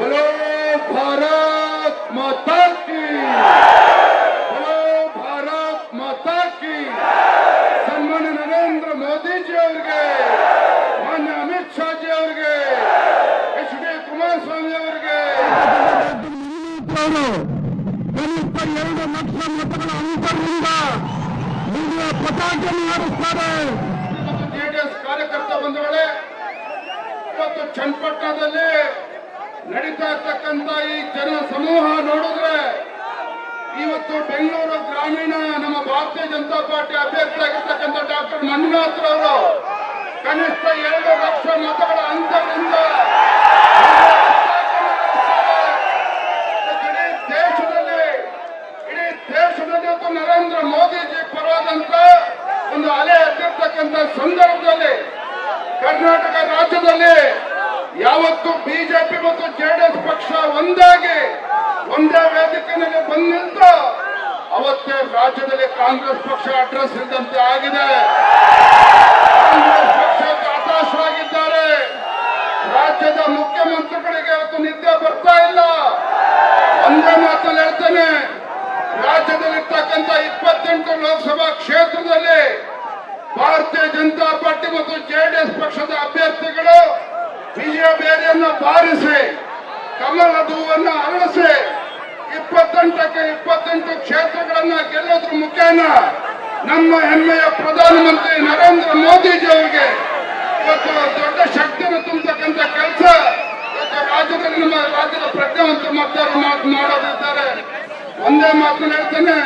बोलो भारत माता की बोलो भारत माता की ಸನ್ಮಾನ್ಯ ನರೇಂದ್ರ ಮೋದಿಜಿ ಅವರಿಗೆ ಮಾನ್ಯ ಅಮಿತ್ ಶಾ ಜಿ ಅವರಿಗೆ ಎಚ್ ಡಿ ಕುಮಾರಸ್ವಾಮಿ ಅವರಿಗೆ ಅವರು ಕನಿಷ್ಠ ಎರಡು ಲಕ್ಷ ಮತಗಳ ಅಂತರದಿಂದ ವಿಜಯ ಪತಾಕೆಯನ್ನು ಹಾರಿಸ್ತಾರೆ ಮತ್ತು ಜೆಡಿಎಸ್ ಕಾರ್ಯಕರ್ತ ಬಂಧುಗಳೇ ಇವತ್ತು ಚನ್ನಪಟ್ಟಣದಲ್ಲಿ ನಡೀತಾ ಇರ್ತಕ್ಕಂಥ ಈ ಜನ ಸಮೂಹ ನೋಡಿದ್ರೆ ಇವತ್ತು ಬೆಂಗಳೂರು ಗ್ರಾಮೀಣ ನಮ್ಮ ಭಾರತೀಯ ಜನತಾ ಪಾರ್ಟಿ ಅಧ್ಯಕ್ಷರಾಗಿರ್ತಕ್ಕಂಥ ಡಾಕ್ಟರ್ ಮಂಜುನಾಥ್ ಅವರು ಕನಿಷ್ಠ ಎರಡು ಲಕ್ಷ ಮತಗಳ ಅಂತರದಿಂದ ಇಡೀ ದೇಶದಲ್ಲಿ ಇಡೀ ದೇಶದಲ್ಲಿ ನರೇಂದ್ರ ಮೋದಿಜಿ ಪರವಾದಂತ ಒಂದು ಅಲೆ ಎದ್ದಿರ್ತಕ್ಕಂಥ ಸಂದರ್ಭದಲ್ಲಿ ಕರ್ನಾಟಕ ರಾಜ್ಯದಲ್ಲಿ ಯಾವತ್ತು ಬಿಜೆಪಿ ಮತ್ತು ಜೆಡಿಎಸ್ ಪಕ್ಷ ಒಂದಾಗಿ, ಒಂದೇ ವೇದಿಕೆಯಲ್ಲಿ ಬಂದು ನಿಂತು ಅವತ್ತೇ ರಾಜ್ಯದಲ್ಲಿ ಕಾಂಗ್ರೆಸ್ ಪಕ್ಷ ಅಡ್ರೆಸ್ ಇದ್ದಂತೆ ಆಗಿದೆ. ಕಾಂಗ್ರೆಸ್ ಪಕ್ಷಕ್ಕೆ ಹತಾಶರಾಗಿದ್ದಾರೆ ರಾಜ್ಯದ ಮುಖ್ಯಮಂತ್ರಿಗಳಿಗೆ ಇವತ್ತು ನಿದ್ದೆ ಬರ್ತಾ ಇಲ್ಲ ಒಂದೇ ಮಾತಲ್ಲಿ ಹೇಳ್ತೇನೆ ರಾಜ್ಯದಲ್ಲಿರ್ತಕ್ಕಂಥ ಇಪ್ಪತ್ತೆಂಟು ಲೋಕಸಭಾ ಕ್ಷೇತ್ರದಲ್ಲಿ ಭಾರತೀಯ ಜನತಾ ಪಾರ್ಟಿ ಮತ್ತು ಜೆಡಿಎಸ್ ಪಕ್ಷದ ಅಭ್ಯರ್ಥಿಗಳು ವಿಜಯ ಬೇರೆಯನ್ನು ಬಾರಿಸಿ ಕಮಲದ ಹೂವನ್ನು ಅರಳಿಸಿ, ಇಪ್ಪತ್ತೆಂಟಕ್ಕೆ ಇಪ್ಪತ್ತೆಂಟು ಕ್ಷೇತ್ರಗಳನ್ನ ಗೆಲ್ಲೋದ್ರ ಮುಖೇನ ನಮ್ಮ ಹೆಮ್ಮೆಯ ಪ್ರಧಾನಮಂತ್ರಿ ನರೇಂದ್ರ ಮೋದಿಜಿ ಅವರಿಗೆ ಇವತ್ತು ದೊಡ್ಡ ಶಕ್ತಿಯನ್ನು ತುಂಬತಕ್ಕಂಥ ಕೆಲಸ ಇವತ್ತು ರಾಜ್ಯದಲ್ಲಿ ನಮ್ಮ ರಾಜ್ಯದ ಪ್ರಜ್ಞಾವಂತ ಮತದಾರರು ಮಾತು ಮಾಡೋದಿದ್ದಾರೆ. ಒಂದೇ ಮಾತನ್ನು ಹೇಳ್ತೇನೆ,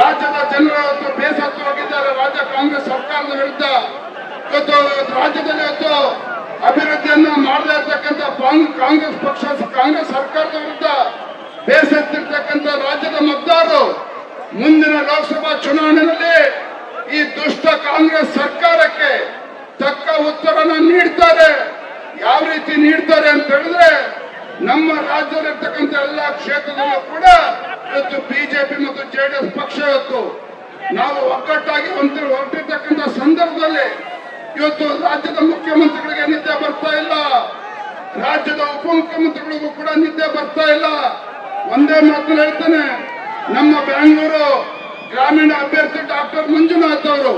ರಾಜ್ಯದ ಜನರು ಇವತ್ತು ಬೇಸತ್ತು ಹೋಗಿದ್ದಾರೆ ರಾಜ್ಯ ಕಾಂಗ್ರೆಸ್ ಸರ್ಕಾರದ ವಿರುದ್ಧ. ಇವತ್ತು ರಾಜ್ಯದಲ್ಲಿ ಇವತ್ತು ಅಭಿವೃದ್ಧಿಯನ್ನ ಮಾಡದೇ ಕಾಂಗ್ರೆಸ್ ಪಕ್ಷ, ಕಾಂಗ್ರೆಸ್ ಸರ್ಕಾರದ ವಿರುದ್ಧ ಬೇಸತ್ತಿರ್ತಕ್ಕಂಥ ರಾಜ್ಯದ ಮತದಾರರು, ಮುಂದಿನ ಲೋಕಸಭಾ ಚುನಾವಣೆಯಲ್ಲಿ ಈ ದುಷ್ಟ ಕಾಂಗ್ರೆಸ್ ಸರ್ಕಾರಕ್ಕೆ ತಕ್ಕ ಉತ್ತರನ ನೀಡ್ತಾರೆ. ಯಾವ ರೀತಿ ನೀಡ್ತಾರೆ ಅಂತ ಹೇಳಿದ್ರೆ, ನಮ್ಮ ರಾಜ್ಯದಲ್ಲಿರ್ತಕ್ಕಂಥ ಎಲ್ಲಾ ಕ್ಷೇತ್ರದಲ್ಲೂ ಕೂಡ ಇವತ್ತು ಬಿಜೆಪಿ ಮತ್ತು ಜೆಡಿಎಸ್ ಪಕ್ಷ ಇವತ್ತು ನಾವು ಒಗ್ಗಟ್ಟಾಗಿ ಹೊಂದಿ ಹೊರಟಿರ್ತಕ್ಕಂಥ ಸಂದರ್ಭದಲ್ಲಿ ಇವತ್ತು ರಾಜ್ಯದ ಮುಖ್ಯಮಂತ್ರಿಗಳಿಗೆ ನಿದ್ದೆ ಬರ್ತಾ ಇಲ್ಲ. ರಾಜ್ಯದ ಉಪಮುಖ್ಯಮಂತ್ರಿಗಳಿಗೂ ಕೂಡ ನಿದ್ದೆ ಬರ್ತಾ ಇಲ್ಲ. ಒಂದೇ ಮಾತನ್ನು ಹೇಳ್ತೇನೆ. ನಮ್ಮ ಬೆಂಗಳೂರು ಗ್ರಾಮೀಣ ಅಭ್ಯರ್ಥಿ ಡಾಕ್ಟರ್ ಮಂಜುನಾಥ್ ಅವರು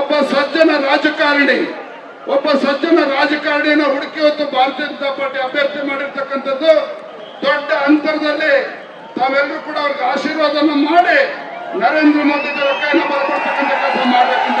ಒಬ್ಬ ಸಜ್ಜನ ರಾಜಕಾರಣಿ. ಒಬ್ಬ ಸಜ್ಜನ ರಾಜಕಾರಣಿಯನ್ನು ಹುಡುಕಿ ಹೊತ್ತು ಭಾರತೀಯ ಜನತಾ ಪಾರ್ಟಿ ಅಭ್ಯರ್ಥಿ ಮಾಡಿರ್ತಕ್ಕಂಥದ್ದು ದೊಡ್ಡ ಅಂತರದಲ್ಲಿ ತಾವೆಲ್ಲರೂ ಕೂಡ ಅವ್ರಿಗೆ ಆಶೀರ್ವಾದನ ಮಾಡಿ ನರೇಂದ್ರ ಮೋದಿ ಅವರ ಕೈನ ಬರಪಡ್ತಕ್ಕಂಥ ಕೆಲಸ ಮಾಡಬೇಕಂತ